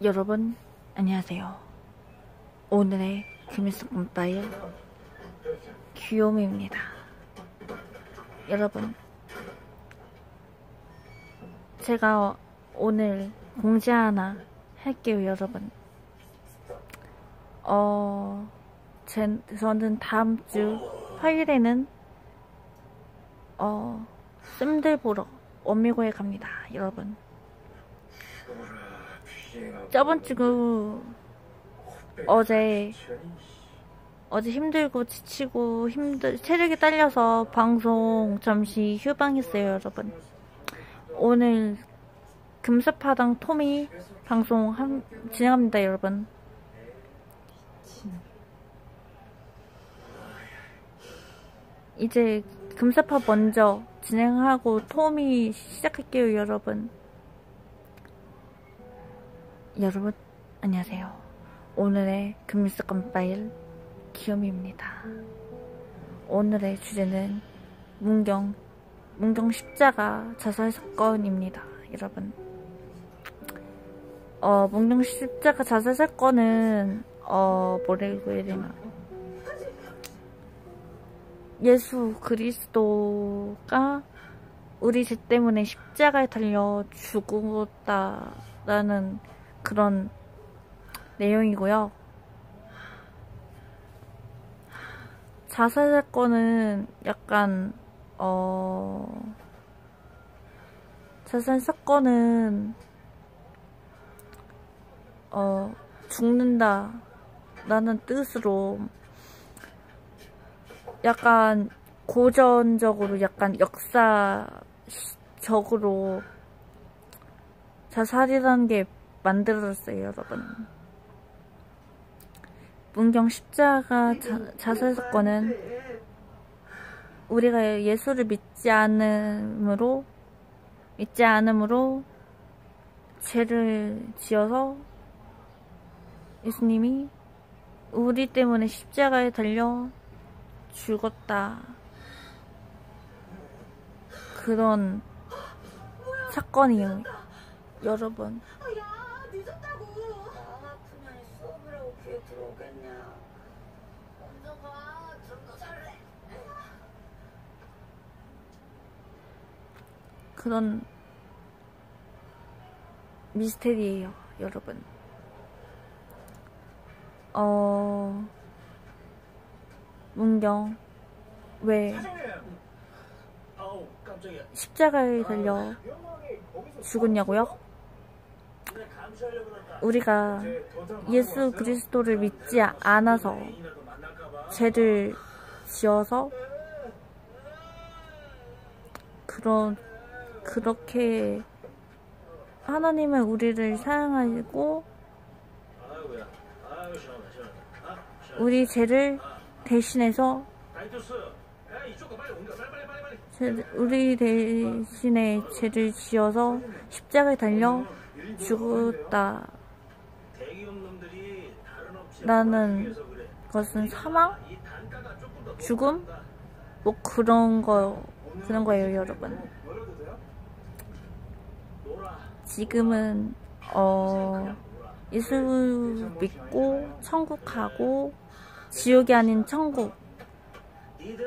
여러분 안녕하세요. 오늘의 금일석 파일 귀요미입니다. 여러분 제가 오늘 공지 하나 할게요 여러분 어 제, 저는 다음 주 화요일에는 어 쌤들 보러 원미고에 갑니다 여러분 저번 주 어제 어제 힘들고 지치고 힘들 체력이 딸려서 방송 잠시 휴방했어요 여러분. 오늘 금사파당 토미 방송 한, 진행합니다 여러분. 이제 금사파 먼저 진행하고 토미 시작할게요 여러분 여러분 안녕하세요. 오늘의 금일사건 파일 기요미입니다. 오늘의 주제는 문경 문경 십자가 자살 사건입니다. 여러분 어 문경 십자가 자살 사건은 어 뭐라고 해야 되나 예수 그리스도가 우리 죄 때문에 십자가에 달려 죽었다라는 그런 내용이고요. 자살 사건은 약간 어 자살 사건은 어 죽는다 라는 뜻으로 약간 고전적으로 약간 역사적으로 자살이라는 게 만들어졌어요, 여러분. 문경 십자가 자, 살 사건은 우리가 예수를 믿지 않음으로 믿지 않음으로 죄를 지어서 예수님이 우리 때문에 십자가에 달려 죽었다. 그런 사건이에요, 여러분. 그런 미스테리예요, 여러분. 어, 문경, 왜 십자가에 달려 죽었냐고요? 우리가 예수 그리스도를 믿지 않아서 죄를 지어서 그런 그렇게 하나님은 우리를 사랑하시고 우리 죄를 대신해서 우리 대신에 죄를 지어서 십자가에 달려 죽었다 라는 것은 사망? 죽음? 뭐 그런 거 그런 거예요 여러분 지금은 어 예수 믿고 천국 가고 지옥이 아닌 천국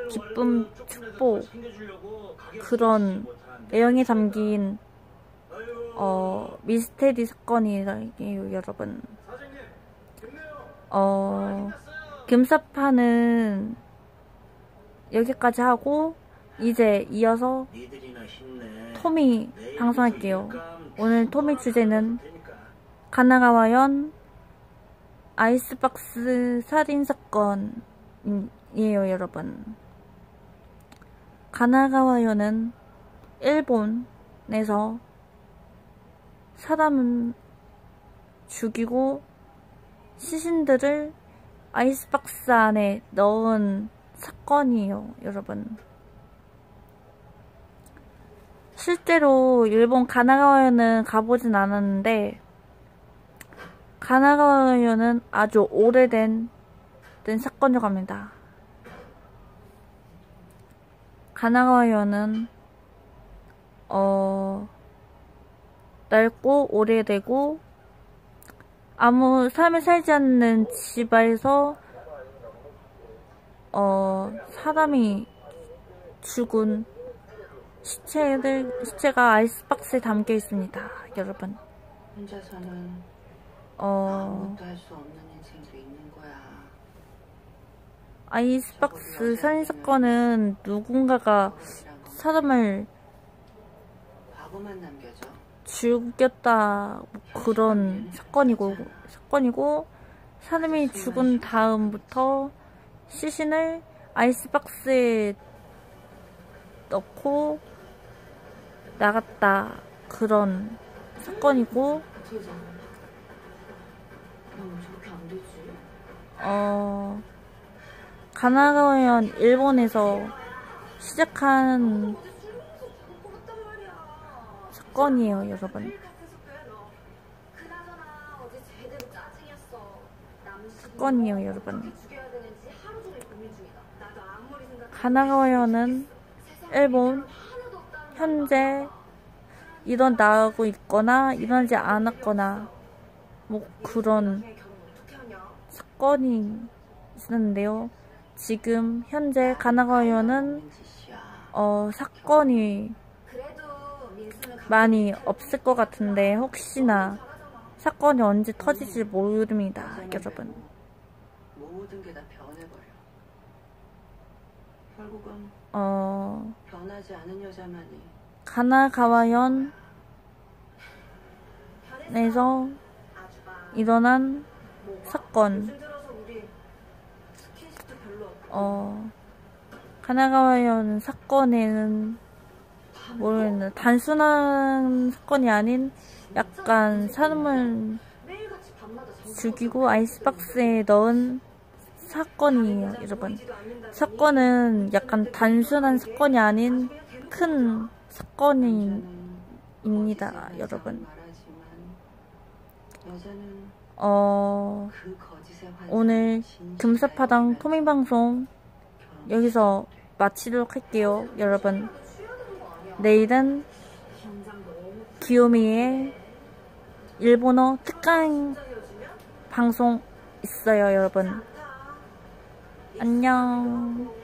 기쁨 축복 그런 내용이 담긴 어 미스테리 사건이에요 여러분. 어 금사파는 여기까지 하고 이제 이어서 토미 방송할게요. 오늘 토미 주제는 가나가와현 아이스박스 살인 사건이에요 여러분. 가나가와현은 일본에서 사람은 죽이고 시신들을 아이스박스 안에 넣은 사건이에요 여러분 실제로 일본 가나가와현은 가보진 않았는데 가나가와현은 아주 오래된 사건이라고 합니다. 가나가와현은 어 넓고 오래되고 아무 삶을 살지 않는 집에서 어 사람이 죽은 시체들 시체가 아이스박스에 담겨 있습니다, 여러분. 혼자서는 어 아무것도 할 수 없는 인생도 있는 거야. 아이스박스 살인 사건은 누군가가 건 사람을. 죽였다 뭐 그런 사건이고 사건이고 사람이 죽은 다음부터 시신을 아이스박스에 넣고 나갔다. 그런 사건이고. 어 가나가현 일본에서 시작한 사건이에요 여러분. 사건이에요 여러분. 가나가현은 일본 현재 일어나고 있거나 일어나지 않았거나 뭐 그런? 사건이 있었는데요. 지금 현재 짓이야. 어, 사건이 많이 없을 것 같은데 혹시나 사건이 언제 터질지 모릅니다, 여러분. 결국은 어, 변하지 않은 여자만이 가나가와현 에서 아주가 일어난? 사건, 어, 가나가와현 사건에는 모르겠는 단순한 사건이 아닌 약간 사람을 죽이고 아이스박스에 넣은 사건이에요, 여러분. 사건은 약간 단순한 사건이 아닌 큰 사건입니다, 여러분. 어, 오늘 금사파당 결혼 여기서 마치도록 할게요, 여러분. 내일은 귀요미의 일본어 특강 방송 있어요, 여러분. 안녕.